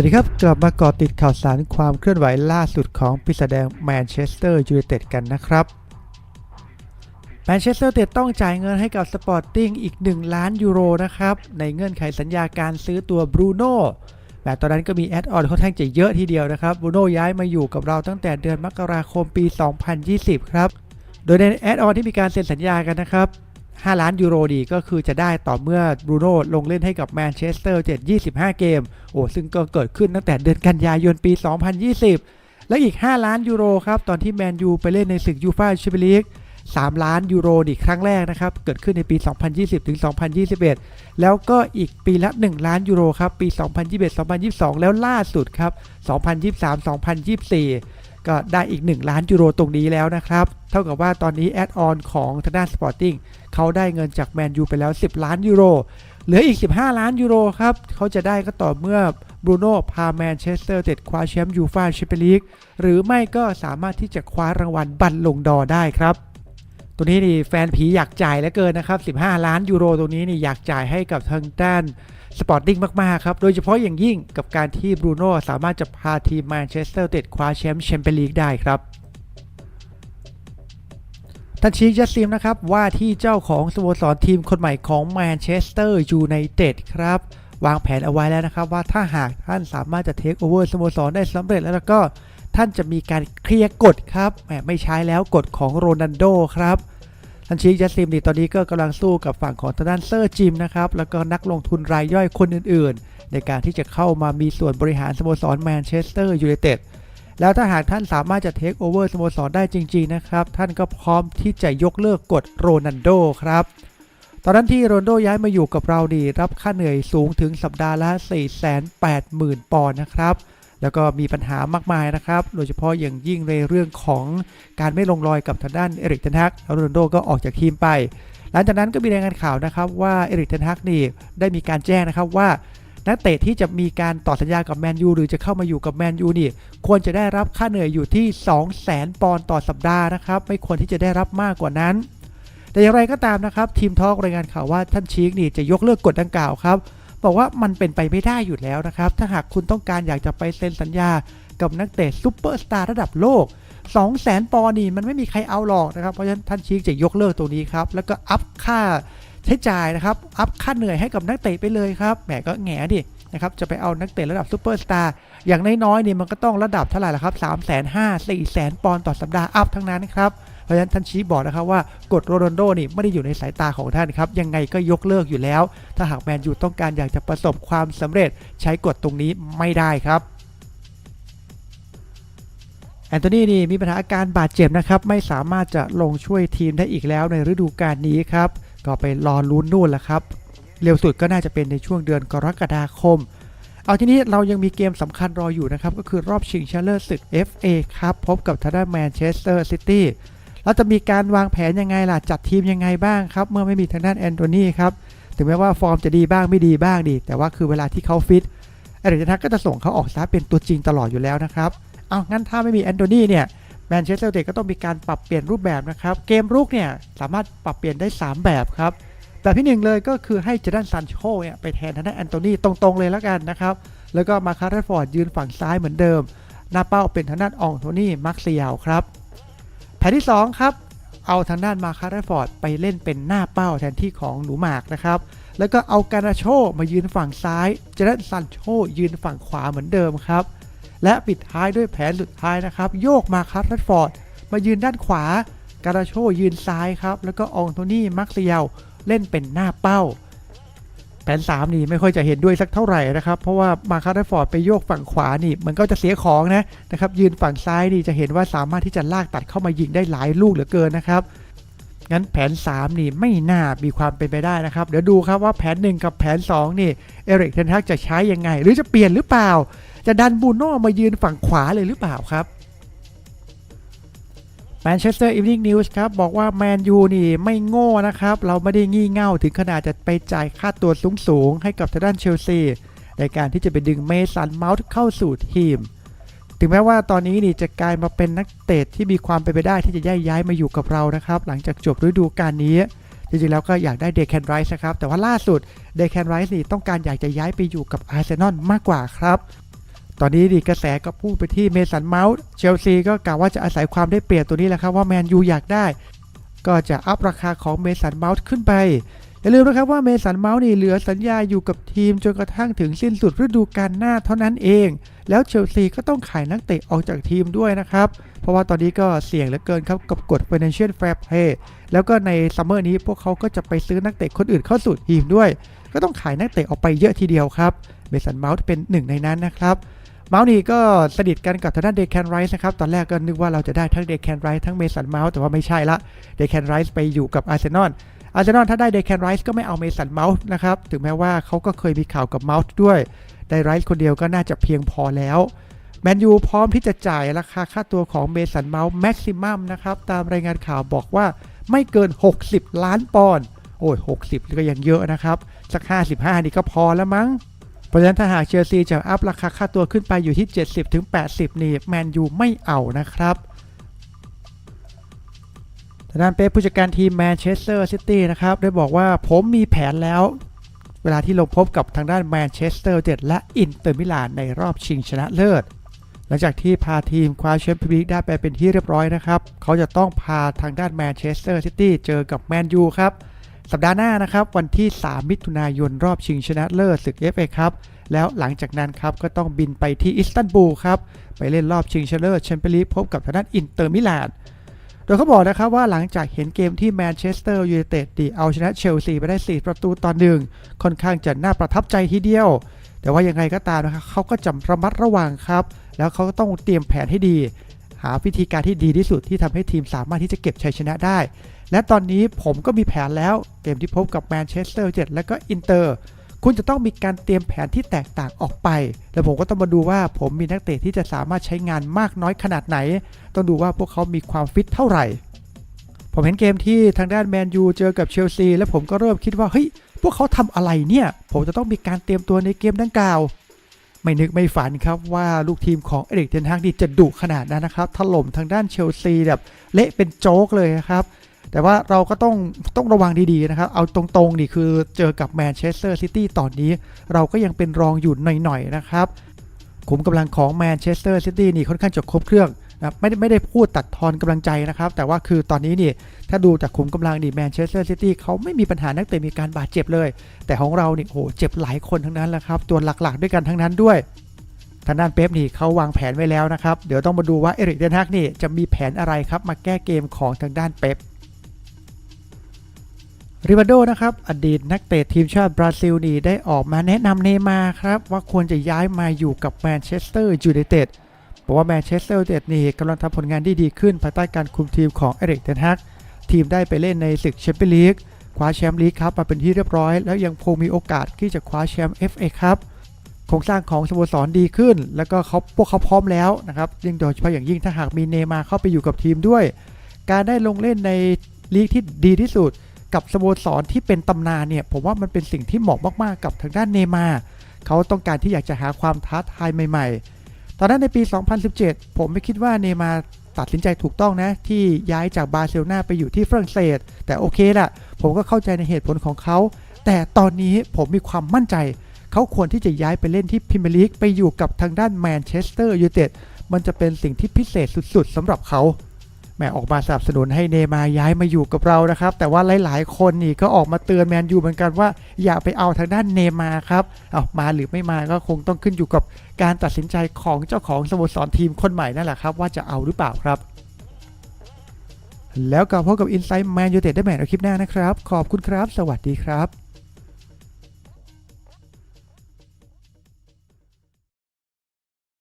วัสดีครับ กลับมาเกาะติดข่าวสารความเคลื่อนไหวล่าสุดของปีศาจแดงแมนเชสเตอร์ยูไนเต็ดกันนะครับแมนเชสเตอร์ยูไนเต็ดต้องจ่ายเงินให้กับสปอร์ติ้งอีก 1 ล้านยูโรนะครับ ในเงื่อนไขสัญญาการซื้อตัวบรูโน่แต่ตอนนั้นก็มีแอดออนค่อนข้างจะเยอะทีเดียวนะครับบรูโน่ย้ายมาอยู่กับเราตั้งแต่เดือนมกราคมปี 2020 ครับ โดยในแอดออนที่มีการเซ็นสัญญากันนะครับ 5 ล้านยูโรดีก็คือจะได้ต่อเมื่อบรูโน่ลงเล่นให้กับแมนเชสเตอร์7 25 เกม โอ้ซึ่งก็เกิดขึ้นตั้งแต่เดือนกันยายนปี 2020 และอีก 5 ล้านยูโรครับตอนที่แมนยูไปเล่นในศึกยูฟ่าแชมเปี้ยนลีก3 ล้านยูโรอีกครั้งแรกนะครับ เกิดขึ้นในปี 2020 ถึง 2021 แล้วก็อีกปีละ 1 ล้านยูโรครับ ปี 2021 2022 แล้วล่าสุดครับ 2023 2024 ก็ได้อีก 1 ล้านยูโรตรงนี้แล้วนะครับ เท่ากับว่าตอนนี้แอดออนของทางด้านสปอร์ติ้ง เขาได้เงินจากแมนยูไปแล้ว 10 ล้านยูโร เหลืออีก 15 ล้านยูโรครับ เขาจะได้ก็ต่อเมื่อบรูโน่พาแมนเชสเตอร์เต็ดคว้าแชมป์ยูฟ่าแชมเปี้ยนลีกหรือไม่ก็สามารถที่จะคว้ารางวัลบัลลงดอได้ครับตัวนี้นี่แฟนผีอยากจ่ายเหลือเกินนะครับ 15 ล้านยูโรตรงนี้นี่อยากจ่ายให้กับทางด้านสปอร์ติ้งมาก ๆ ครับ โดยเฉพาะอย่างยิ่งกับการที่บรูโน่สามารถจะพาทีมแมนเชสเตอร์เต็ดคว้าแชมป์แชมเปี้ยนลีกได้ครับ ท่านชีคยัสซิมนะครับว่าที่เจ้าของสโมสรทีมคนใหม่ของแมนเชสเตอร์ยูไนเต็ดครับวางแผนเอาไว้แล้วนะครับว่าถ้าหากท่านสามารถจะเทคโอเวอร์สโมสรได้สำเร็จแล้วก็ท่านจะมีการเคลียร์กฎครับแหมไม่ใช้แล้วกฎของโรนัลโดครับท่านชีคยัสซิมนี่ตอนนี้ก็กำลังสู้กับฝั่งของทางด้านเซอร์จิมนะครับแล้วก็นักลงทุนรายย่อยคนอื่นๆ ในการที่จะเข้ามามีส่วนบริหารสโมสรแมนเชสเตอร์ยูไนเต็ด แล้วถ้าหากท่านสามารถจะเทคโอเวอร์สโมสรได้จริง ๆ นะครับ ท่านก็พร้อมที่จะยกเลิกกฎโรนัลโดครับ ตอนนั้นที่โรนัลโดย้ายมาอยู่กับเราดีรับค่าเหนื่อยสูงถึงสัปดาห์ละ 480,000 ปอนด์นะครับ แล้วก็มีปัญหามากมายนะครับ โดยเฉพาะอย่างยิ่งในเรื่องของการไม่ลงรอยกับทางด้านเอริกเทนฮักโรนัลโดก็ออกจากทีมไป หลังจากนั้นก็มีรายงานข่าวนะครับว่าเอริกเทนฮักนี่ได้มีการแจ้งนะครับว่า นักเตะที่จะมีการต่อสัญญากับแมนยูหรือจะเข้ามาอยู่กับแมนยูนี่ควรจะได้รับค่าเหนื่อยอยู่ที่ 200,000 ปอนด์ต่อสัปดาห์นะครับไม่ควรที่จะได้รับมากกว่านั้น แต่อย่างไรก็ตามนะครับ ทีมทอกรายงานข่าวว่าท่านชีกนี่จะยกเลิกกฎดังกล่าวครับบอกว่ามันเป็นไปไม่ได้อยู่แล้วนะครับ ถ้าหากคุณต้องการอยากจะไปเซ็นสัญญากับนักเตะซูเปอร์สตาร์ระดับโลก 200,000 ปอนด์นี่มันไม่มีใครเอาหรอกนะครับ เพราะฉะนั้นท่านชีกจะยกเลิกตรงนี้ครับ แล้วก็อัพค่า ใช้จ่ายนะครับ อัพค่าเหนื่อยให้กับนักเตะไปเลยครับ แหมก็แง่ดินะครับ จะไปเอานักเตะระดับซูเปอร์สตาร์ อย่างน้อยๆนี่ยมันก็ต้องระดับเท่าไหร่ละครับ3 5 0 0 0 0 4 0 0 0ปอนด์ต่อสัปดาห์อัพทั้งนั้นครับเพราะฉะนั้นท่านชี้บอกนะครับว่ากฎโรนัลโดนี่ไม่ได้อยู่ในสายตาของท่านครับ ยังไงก็ยกเลิกอยู่แล้ว ถ้าหากแมนยูต้องการอยากจะประสบความสำเร็จใช้กฎตรงนี้ไม่ได้ครับแอนโทนีนี่มีปัญหาอาการบาดเจ็บนะครับ ไม่สามารถจะลงช่วยทีมได้อีกแล้วในฤดูกาลนี้ครับ ก็ไปรอลุ้นนู่นแหละครับ เร็วสุดก็น่าจะเป็นในช่วงเดือนกรกฎาคม เอาทีนี้เรายังมีเกมสำคัญรออยู่นะครับ ก็คือรอบชิงชนะเลิศศึก FA ครับ พบกับทางด้านแมนเชสเตอร์ซิตี้เราจะมีการวางแผนยังไงล่ะ จัดทีมยังไงบ้างครับ เมื่อไม่มีทางด้านแอนโทนีครับ ถึงแม้ว่าฟอร์มจะดีบ้างไม่ดีบ้างดี แต่ว่าคือเวลาที่เขาฟิตเอริกเทนฮักก็จะส่งเขาออกซะเป็นตัวจริงตลอดอยู่แล้วนะครับ เอางั้นถ้าไม่มีแอนโทนีเนี่ย แมนเชสเตอร์ยูไนเต็ดก็ต้องมีการปรับเปลี่ยนรูปแบบนะครับ เกมรุกเนี่ยสามารถปรับเปลี่ยนได้ 3 แบบครับ แบบที่หนึ่งเลยก็คือให้เจดันซันโชเนี่ยไปแทนทางด้านแอนโทนีตรงๆเลยแล้วกันนะครับ แล้วก็มาคาร์เรฟอร์ดยืนฝั่งซ้ายเหมือนเดิม หน้าเป้าเป็นทางด้านอองโทนี่มาร์คเซียลครับ แผนที่ 2 ครับ เอาทางด้านมาคาร์เรฟอร์ดไปเล่นเป็นหน้าเป้าแทนที่ของหนูหมากนะครับ แล้วก็เอาการาโชมายืนฝั่งซ้าย เจดันซันโชยืนฝั่งขวาเหมือนเดิมครับ และปิดท้ายด้วยแผนสุดท้ายนะครับ โยกมาคัสแรดฟอร์ด มายืนด้านขวา การาโชยืนซ้ายครับ แล้วก็องโทนี่มักเซียลเล่นเป็นหน้าเป้า แผน 3 นี่ไม่ค่อยจะเห็นด้วยสักเท่าไหร่นะครับ เพราะว่ามาคัสแรดฟอร์ดไปโยกฝั่งขวานี่ มันก็จะเสียของนะนะครับ ยืนฝั่งซ้ายนี่จะเห็นว่าสามารถที่จะลากตัดเข้ามายิงได้หลายลูกเหลือเกินนะครับ งั้นแผน 3 นี่ไม่น่ามีความเป็นไปได้นะครับ เดี๋ยวดูครับว่าแผน 1 กับแผน 2 นี่เอริกเทนฮักจะใช้ยังไง หรือจะเปลี่ยนหรือเปล่า จะดันบูโน่มายืนฝั่งขวาเลยหรือเปล่าครับแมนเชสเตอร์อีฟนิ่งนิวส์ครับบอกว่าแมนยูนี่ไม่โง่นะครับ เราไม่ได้งี่เง่าถึงขนาดจะไปจ่ายค่าตัวสูงๆ ให้กับทางด้านเชลซีในการที่จะไปดึงเมสันเมาส์เข้าสู่ทีม ถึงแม้ว่าตอนนี้นี่จะกลายมาเป็นนักเตะที่มีความเป็นไปได้ที่จะย้ายย้ายมาอยู่กับเรานะครับ หลังจากจบฤดูกาลนี้ จริงๆแล้วก็อยากได้เดคแคนไรส์นะครับ แต่ว่าล่าสุดเดคแคนไรส์นี่ต้องการอยากจะย้ายไปอยู่กับอาร์เซนอลมากกว่าครับตอนนี้ดีกระแสก็พูดไปที่เมสันเมาส์เชลซีก็กล่าวว่าจะอาศัยความได้เปรียบตัวนี้แหละครับว่าแมนยูอยากได้ ก็จะอัพราคาของเมสันเมาส์ขึ้นไป อย่าลืมนะครับว่าเมสันเมาส์นี่เหลือสัญญาอยู่กับทีมจนกระทั่งถึงสิ้นสุดฤดูกาลหน้าเท่านั้นเอง แล้วเชลซีก็ต้องขายนักเตะออกจากทีมด้วยนะครับ เพราะว่าตอนนี้ก็เสี่ยงเหลือเกินครับกับกฎ Financial Fair Play แล้วก็ในซัมเมอร์นี้พวกเขาก็จะไปซื้อนักเตะคนอื่นเข้าสู่ทีมด้วย ก็ต้องขายนักเตะออกไปเยอะทีเดียวครับเมสันเมาส์เป็นหนึ่งในนั้นนะครับเมาส์นี่ก็สนิทกันกับทางด้านเดคแคนไรส์นะครับ ตอนแรกก็นึกว่าเราจะได้ทั้งเดคแคนไรส์ทั้งเมสันเมาส์แต่ว่าไม่ใช่ละเดคแคนไรส์ไปอยู่กับอาร์เซนอล อาร์เซนอลถ้าได้เดคแคนไรส์ก็ไม่เอาเมสันเมาส์นะครับ ถึงแม้ว่าเขาก็เคยมีข่าวกับเมาส์ด้วยได้ไรส์คนเดียวก็น่าจะเพียงพอแล้วแมนยูพร้อมที่จะจ่ายราคาค่าตัวของเมสันเมาส์แม็กซิมัมนะครับ ตามรายงานข่าวบอกว่าไม่เกิน 60 ล้านปอนด์โอ้ย 60 ก็ยังเยอะนะครับ สัก 55 นี่ก็พอแล้วมั้ง เพราะฉะนั้นถ้าหากเชลซีจะอัพราคาค่าตัวขึ้นไปอยู่ที่ 70ถึง80 นี่แมนยูไม่เอานะครับ ทางด้านเป๊ปผู้จัดการทีมแมนเชสเตอร์ซิตี้นะครับได้บอกว่าผมมีแผนแล้ว เวลาที่ลงพบกับทางด้านแมนเชสเตอร์เจ็ดและอินเตอร์มิลานในรอบชิงชนะเลิศ หลังจากที่พาทีมคว้าแชมเปี้ยนลีกได้ไปเป็นที่เรียบร้อยนะครับ เขาจะต้องพาทางด้านแมนเชสเตอร์ซิตี้เจอกับแมนยูครับสัปดาห์หน้านะครับวันที่ 3 มิถุนายนรอบชิงชนะเลิศศึก FA ครับแล้วหลังจากนั้นครับก็ต้องบินไปที่อิสตันบูลครับไปเล่นรอบชิงชนะเลิศแชมเปี้ยนลีกพบกับทางด้านอินเตอร์มิลาน ดยเขาบอกนะครับว่าหลังจากเห็นเกมที่แมนเชสเตอร์ยูไนเต็ดดีเอาชนะเชลซีไปได้ 4 ประตูต่อหนึ่งค่อนข้างจะน่าประทับใจทีเดียว แต่ว่ายังไงก็ตามนะครับเขาก็จะระมัดระวังครับ แล้วเขาก็ต้องเตรียมแผนให้ดี หาวิธีการที่ดีที่สุดที่ทำให้ทีมสามารถที่จะเก็บชัยชนะได้ และตอนนี้ผมก็มีแผนแล้วเกมที่พบกับแมนเชสเตอร์เจ็ดและก็อินเตอร์ คุณจะต้องมีการเตรียมแผนที่แตกต่างออกไป แล้วผมก็ต้องมาดูว่าผมมีนักเตะที่จะสามารถใช้งานมากน้อยขนาดไหน ต้องดูว่าพวกเขามีความฟิตเท่าไหร่ ผมเห็นเกมที่ทางด้านแมนยูเจอกับเชลซี แล้วผมก็เริ่มคิดว่าเฮ้ยพวกเขาทำอะไรเนี่ย ผมจะต้องมีการเตรียมตัวในเกมดังกล่าว ไม่นึกไม่ฝันครับว่าลูกทีมของเอริกเทนฮากนี่จะดุขนาดนั้นนะครับถล่มทางด้านเชลซีแบบเละเป็นโจ๊กเลยนะครับ แต่ว่าเราก็ต้องต้องระวังดีๆนะครับ เอาตรงๆนี่คือเจอกับแมนเชสเตอร์ซิตี้ตอนนี้ เราก็ยังเป็นรองอยู่หน่อยๆนะครับขุมกำลังของแมนเชสเตอร์ซิตี้นี่ค่อนข้างจะครบเครื่องนะไม่ได้ไม่ได้พูดตัดทอนกำลังใจนะครับ แต่ว่าคือตอนนี้นี่ถ้าดูจากขุมกำลังนี่แมนเชสเตอร์ซิตี้เขาไม่มีปัญหานักเตะมีการบาดเจ็บเลย แต่ของเรานี่โอ้โหเจ็บหลายคนทั้งนั้นแหละครับ ตัวหลักๆด้วยกันทั้งนั้นด้วยทางด้านเป๊ปนี่เขาวางแผนไว้แล้วนะครับ เดี๋ยวต้องมาดูว่าเอริกเดนฮักนี่จะมีแผนอะไรครับมาแก้เกมของทางด้านเป๊ป ริวาโดนะครับ อดีตนักเตะทีมชาติบราซิลนี่ได้ออกมาแนะนำเนมาครับ ว่าควรจะย้ายมาอยู่กับแมนเชสเตอร์ยูไนเต็ดบอกว่าแมนเชสเตอร์ยูไนเต็ดนี่กำลังทำผลงานที่ดีขึ้น ภายใต้การคุมทีมของเอริกเดนฮักทีมได้ไปเล่นในศึกแชมเปี้ยนลีกคว้าแชมป์ลีกครับมาเป็นที่เรียบร้อย แล้วยังคงมีโอกาสที่จะคว้าแชมป์ FA ครับโครงสร้างของสโมสรดีขึ้น แล้วก็เขาพวกเขาพร้อมแล้วนะครับยิ่งโดยเฉพาะอย่างยิ่งถ้าหากมีเนมาเข้าไปอยู่กับทีมด้วย การได้ลงเล่นในลีกที่ดีที่สุด กับสโมสรที่เป็นตำนานเนี่ยผมว่ามันเป็นสิ่งที่เหมาะมากๆกับทางด้านเนมาเขาต้องการที่อยากจะหาความท้าทายใหม่ๆ ตอนนั้นในปี 2017 ผมไม่คิดว่าเนมาตัดสินใจถูกต้องนะ ที่ย้ายจากบาร์เซโลนาไปอยู่ที่ฝรั่งเศส แต่โอเคละผมก็เข้าใจในเหตุผลของเขา แต่ตอนนี้ผมมีความมั่นใจ เขาควรที่จะย้ายไปเล่นที่พรีเมียร์ลีกไปอยู่กับทางด้านแมนเชสเตอร์ยูไนเต็ดมันจะเป็นสิ่งที่พิเศษสุดๆสำหรับเขา แหมออกมาสนับสนุนให้เนมาย้ายมาอยู่กับเรานะครับ แต่ว่าหลายๆ คนนี่ก็ออกมาเตือนแมนยูเหมือนกันว่าอย่าไปเอาทางด้านเนมาครับเอามาหรือไม่มาก็คงต้องขึ้นอยู่กับการตัดสินใจของเจ้าของสโมสรทีมคนใหม่นั่นแหละครับ ว่าจะเอาหรือเปล่าครับ แล้วกลับพบกับ Inside Man United ได้ใหม่ในคลิปหน้านะครับ ขอบคุณครับ สวัสดีครับ